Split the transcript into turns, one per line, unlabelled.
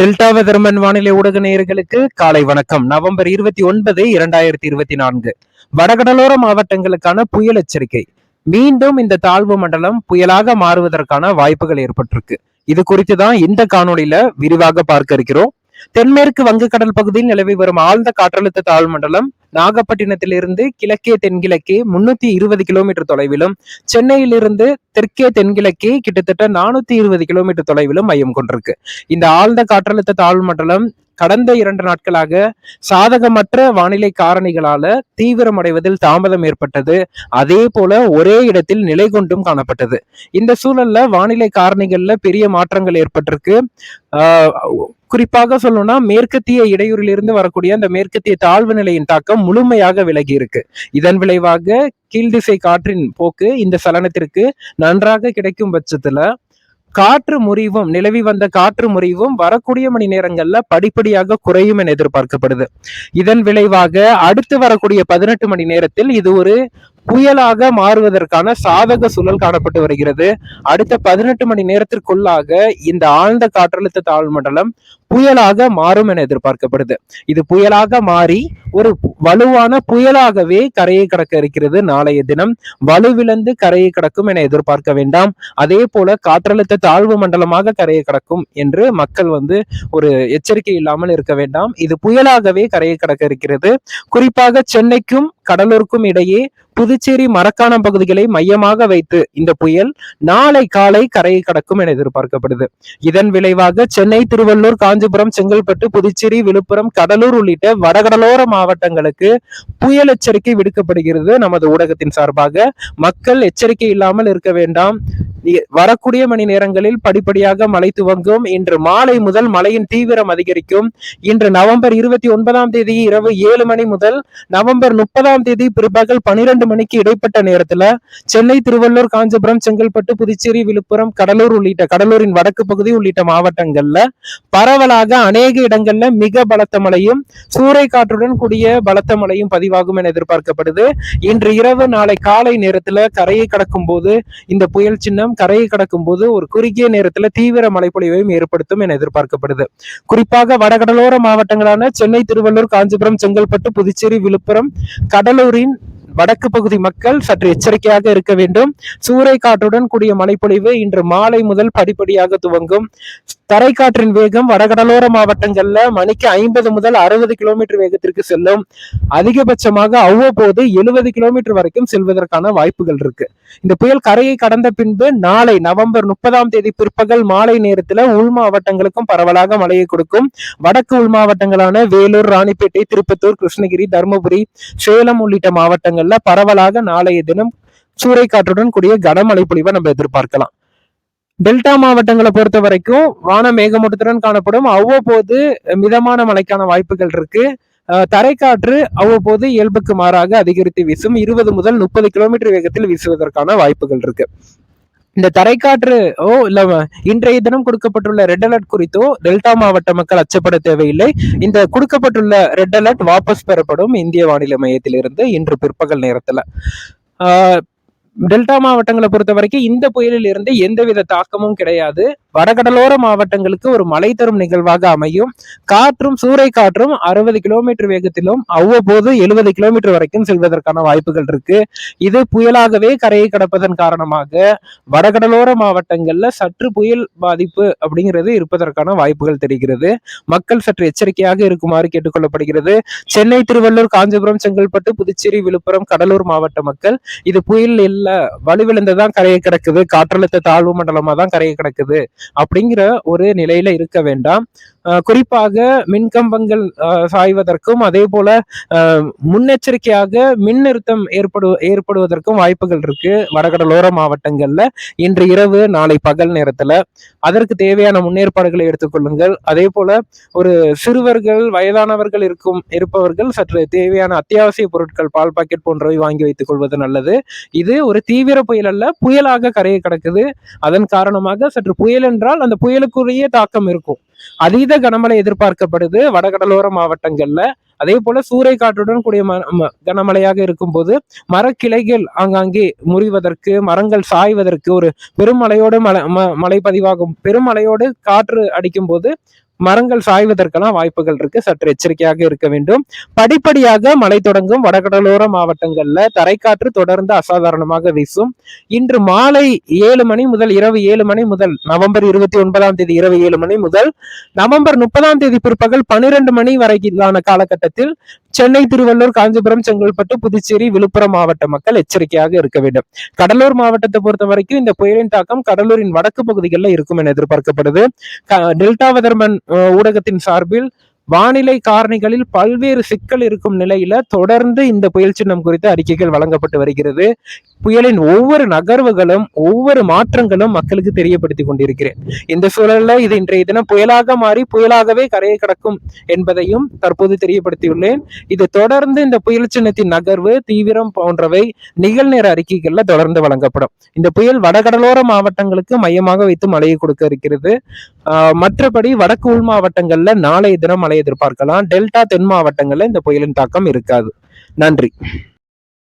Delta weatherman வானிலை ஊடக நேயர்களுக்கு காலை வணக்கம். நவம்பர் இருபத்தி ஒன்பது இரண்டாயிரத்தி இருபத்தி நான்கு. வடகடலோர மாவட்டங்களுக்கான புயல் எச்சரிக்கை. மீண்டும் இந்த தாழ்வு மண்டலம் புயலாக மாறுவதற்கான வாய்ப்புகள் ஏற்பட்டிருக்கு. இது குறித்து தான் இந்த காணொளியில விரிவாக பார்க்க இருக்கிறோம். தென்மேற்கு வங்கக்கடல் பகுதியில் நிலவி வரும் ஆழ்ந்த காற்றழுத்த தாழ்வு மண்டலம் நாகப்பட்டினத்திலிருந்து கிழக்கே தென்கிழக்கே முன்னூத்தி இருபது கிலோமீட்டர் தொலைவிலும் சென்னையிலிருந்து தெற்கே தென்கிழக்கே கிட்டத்தட்ட நானூத்தி இருபது கிலோமீட்டர் தொலைவிலும் மையம் கொண்டிருக்கு. இந்த ஆழ்ந்த காற்றழுத்த தாழ்வு மண்டலம் கடந்த இரண்டு நாட்களாக சாதகமற்ற வானிலை காரணிகளால தீவிரமடைவதில் தாமதம் ஏற்பட்டது. அதே போல ஒரே இடத்தில் நிலை கொண்டும் காணப்பட்டது. இந்த சூழல்ல வானிலை காரணிகள்ல பெரிய மாற்றங்கள் ஏற்பட்டிருக்கு. ஆஹ் குறிப்பாக சொல்லணும்னா மேற்கத்திய இடையூறிலிருந்து வரக்கூடிய அந்த மேற்கத்திய தாழ்வு நிலையின் தாக்கம் முழுமையாக விலகி இருக்கு. இதன் விளைவாக கீழ்திசை காற்றின் போக்கு இந்த சலனத்திற்கு நன்றாக கிடைக்கும் பட்சத்துல காற்று முறிவும் நிலவி வந்த காற்று முறிவும் வரக்கூடிய மணி நேரங்கள்ல படிப்படியாக குறையும் என எதிர்பார்க்கப்படுது. இதன் விளைவாக அடுத்து வரக்கூடிய பதினெட்டு மணி நேரத்தில் இது ஒரு புயலாக மாறுவதற்கான சாதக சூழல் காணப்பட்டு வருகிறது. அடுத்த பதினெட்டு மணி நேரத்திற்குள்ளாக இந்த ஆழ்ந்த காற்றழுத்த தாழ்வு மண்டலம் புயலாக மாறும் என எதிர்பார்க்கப்படுது. இது புயலாக மாறி ஒரு வலுவான புயலாகவே கரையை கடக்க இருக்கிறது நாளைய தினம். வலுவிழந்து கரையை கடக்கும் என எதிர்பார்க்க வேண்டாம். அதே போல காற்றழுத்த தாழ்வு மண்டலமாக கரையை கடக்கும் என்று மக்கள் வந்து ஒரு எச்சரிக்கை இல்லாமல் இருக்க வேண்டாம். இது புயலாகவே கரையை கடக்க இருக்கிறது. குறிப்பாக சென்னைக்கும் கடலூருக்கும் இடையே புதுச்சேரி மரக்காணம் பகுதிகளை மையமாக வைத்து இந்த புயல் நாளை காலை கரையை கடக்கும் என எதிர்பார்க்கப்படுது. இதன் விளைவாக சென்னை திருவள்ளூர் காஞ்சிபுரம் செங்கல்பட்டு புதுச்சேரி விழுப்புரம் கடலூர் உள்ளிட்ட வடகடலோர மாவட்டங்களுக்கு புயல் எச்சரிக்கை விடுக்கப்படுகிறது. நமது ஊடகத்தின் சார்பாக மக்கள் எச்சரிக்கை இல்லாமல் இருக்க வேண்டாம். வரக்கூடிய மணி நேரங்களில் படிப்படியாக மழை துவங்கும். இன்று மாலை முதல் மழையின் தீவிரம் அதிகரிக்கும். இன்று நவம்பர் இருபத்தி ஒன்பதாம் தேதி இரவு ஏழு மணி முதல் நவம்பர் முப்பதாம் தேதி பிற்பகல் பனிரெண்டு மணிக்கு இடைப்பட்ட நேரத்துல சென்னை திருவள்ளூர் காஞ்சிபுரம் செங்கல்பட்டு புதுச்சேரி விழுப்புரம் கடலூர் உள்ளிட்ட கடலூரின் வடக்கு பகுதி உள்ளிட்ட மாவட்டங்கள்ல பரவலாக அநேக இடங்கள்ல மிக பலத்த மழையும் சூறை காற்றுடன் கூடிய பலத்த மழையும் பதிவாகும் என எதிர்பார்க்கப்படுது. இன்று இரவு நாளை காலை நேரத்துல கரையை கடக்கும் போது இந்த புயல் சின்னம் கரையை கடக்கும் போது ஒரு குறுகிய நேரத்துல தீவிர மழைப்பொழிவையும் ஏற்படுத்தும் என எதிர்பார்க்கப்படுது. குறிப்பாக வடகடலோர மாவட்டங்களான சென்னை திருவள்ளூர் காஞ்சிபுரம் செங்கல்பட்டு புதுச்சேரி விழுப்புரம் கடலூரின் வடக்கு பகுதி மக்கள் சற்று எச்சரிக்கையாக இருக்க வேண்டும். சூறை காற்றுடன் கூடிய மழைப்பொழிவு இன்று மாலை முதல் படிப்படியாக துவங்கும். தரைக்காற்றின் வேகம் வடகடலோர மாவட்டங்கள்ல மணிக்கு ஐம்பது முதல் அறுபது கிலோமீட்டர் வேகத்திற்கு செல்லும். அதிகபட்சமாக அவ்வப்போது எழுபது கிலோமீட்டர் வரைக்கும் செல்வதற்கான வாய்ப்புகள் இருக்கு. இந்த புயல் கரையை கடந்த பின்பு நாளை நவம்பர் முப்பதாம் தேதி பிற்பகல் மாலை நேரத்துல உள் மாவட்டங்களுக்கும் பரவலாக மழையை கொடுக்கும். வடக்கு உள் மாவட்டங்களான வேலூர் ராணிப்பேட்டை திருப்பத்தூர் கிருஷ்ணகிரி தருமபுரி சேலம் உள்ளிட்ட மாவட்டங்கள் மாவட்டங்கள்ல பரவலாக நாளைய தினம் சூறைக்காற்றுடன் கூடிய கனமழை பொழிவை நம்ம எதிர்பார்க்கலாம். டெல்டா மாவட்டங்களை பொறுத்த வரைக்கும் வான மேகமூட்டத்துடன் காணப்படும். அவ்வப்போது மிதமான மழைக்கான வாய்ப்புகள் இருக்கு. அஹ் தரைக்காற்று அவ்வப்போது இயல்புக்கு மாறாக அதிகரித்து வீசும். இருபது முதல் முப்பது கிலோமீட்டர் வேகத்தில் வீசுவதற்கான வாய்ப்புகள் இருக்கு. இந்த தரைக்காற்று ஓ இல்ல இன்றைய தினம் கொடுக்கப்பட்டுள்ள ரெட் அலர்ட் குறித்தோ டெல்டா மாவட்ட மக்கள் அச்சப்பட தேவையில்லை. இந்த கொடுக்கப்பட்டுள்ள ரெட் அலர்ட் வாபஸ் பெறப்படும் இந்திய வானிலை மையத்திலிருந்து இன்று பிற்பகல் நேரத்துல. ஆஹ் டெல்டா மாவட்டங்களை பொறுத்த வரைக்கும் இந்த புயலில் இருந்து எந்தவித தாக்கமும் கிடையாது. வடகடலோர மாவட்டங்களுக்கு ஒரு மழை தரும் நிகழ்வாக அமையும். காற்றும் சூறை காற்றும் அறுபது கிலோமீட்டர் வேகத்திலும் அவ்வப்போது எழுபது கிலோமீட்டர் வரைக்கும் செல்வதற்கான வாய்ப்புகள் இருக்கு. இது புயலாகவே கரையை கடப்பதன் காரணமாக வடகடலோர மாவட்டங்கள்ல சற்று புயல் பாதிப்பு அப்படிங்கிறது இருப்பதற்கான வாய்ப்புகள் தெரிகிறது. மக்கள் சற்று எச்சரிக்கையாக இருக்குமாறு கேட்டுக்கொள்ளப்படுகிறது. சென்னை திருவள்ளூர் காஞ்சிபுரம் செங்கல்பட்டு புதுச்சேரி விழுப்புரம் கடலூர் மாவட்ட மக்கள் இது புயல் இல்ல வலுவிழந்துதான் கரையை கிடக்குது காற்றழுத்த தாழ்வு மண்டலமா தான் கரையை கிடக்குது அப்படிங்கிற ஒரு நிலையில இருக்க வேண்டாம். குறிப்பாக மின்கம்பங்கள் சாய்வதற்கும் அதே போல முன்னெச்சரிக்கையாக மின் நிறுத்தம் ஏற்படு ஏற்படுவதற்கும் வாய்ப்புகள் இருக்கு. வடகடலோர மாவட்டங்கள்ல இன்று இரவு நாளை பகல் நேரத்துல. அதற்கு தேவையான முன்னேற்பாடுகளை எடுத்துக்கொள்ளுங்கள் அதே போல ஒரு சிறுவர்கள் வயதானவர்கள் இருக்கும் இருப்பவர்கள் சற்று தேவையான அத்தியாவசிய பொருட்கள் பால் பாக்கெட் போன்றவை வாங்கி வைத்துக் கொள்வது நல்லது. இது ஒரு தீவிர புயல் அல்ல புயலாக கரையை கடக்குது. அதன் காரணமாக சற்று புயல் என்றால் அந்த புயலுக்குரிய தாக்கம் இருக்கும். அதீத கனமழை எதிர்பார்க்கப்படுது வடகடலோர மாவட்டங்கள்ல. அதே போல சூறை காற்றுடன் கூடிய கனமழையாக இருக்கும்போது மரக்கிளைகள் ஆங்காங்கே முறிவதற்கு மரங்கள் சாய்வதற்கு ஒரு பெருமழையோடு மழை மழை பதிவாகும் பெருமழையோடு காற்று அடிக்கும் போது மரங்கள் சாய்வதற்கெல்லாம் வாய்ப்புகள் இருக்கு. சற்று எச்சரிக்கையாக இருக்க வேண்டும். படிப்படியாக மழை தொடங்கும் வடகடலோர மாவட்டங்கள்ல தரைக்காற்று தொடர்ந்து அசாதாரணமாக வீசும். இன்று மாலை ஏழு மணி முதல் இரவு ஏழு மணி முதல் நவம்பர் இருபத்தி ஒன்பதாம் தேதி இரவு ஏழு மணி முதல் நவம்பர் முப்பதாம் தேதி பிற்பகல் பன்னிரண்டு மணி வரையிலான காலகட்டத்தில் சென்னை திருவள்ளூர் காஞ்சிபுரம் செங்கல்பட்டு புதுச்சேரி விழுப்புரம் மாவட்ட மக்கள் எச்சரிக்கையாக இருக்க வேண்டும். கடலூர் மாவட்டத்தை பொறுத்த வரைக்கும் இந்த புயலின் தாக்கம் கடலூரின் வடக்கு பகுதிகளில் இருக்கும் என எதிர்பார்க்கப்படுது. டெல்டா வெதர்மன் ஊடகத்தின் சார்பில் வானிலை காரணிகளில் பல்வேறு சிக்கல் இருக்கும் நிலையில தொடர்ந்து இந்த புயல் சின்னம் குறித்த அறிக்கைகள் வழங்கப்பட்டு வருகிறது. புயலின் ஒவ்வொரு நகர்வுகளும் ஒவ்வொரு மாற்றங்களும் மக்களுக்கு தெரியப்படுத்தி கொண்டிருக்கிறேன். இந்த சூழல்ல இது இன்றைய தினம் புயலாக மாறி புயலாகவே கரையை கடக்கும் என்பதையும் தற்போது தெரியப்படுத்தியுள்ளேன். இது தொடர்ந்து இந்த புயல் சின்னத்தின் நகர்வு தீவிரம் போன்றவை நிகழ்நேர அறிக்கைகள்ல தொடர்ந்து வழங்கப்படும். இந்த புயல் வடகடலோர மாவட்டங்களுக்கு மையமாக வைத்து மழையை கொடுக்க இருக்கிறது. ஆஹ் மற்றபடி வடக்கு உள் மாவட்டங்கள்ல நாளைய தினம் மழை எதிர்பார்க்கலாம். டெல்டா தென் மாவட்டங்களில் இந்த புயலின் தாக்கம் இருக்காது. நன்றி.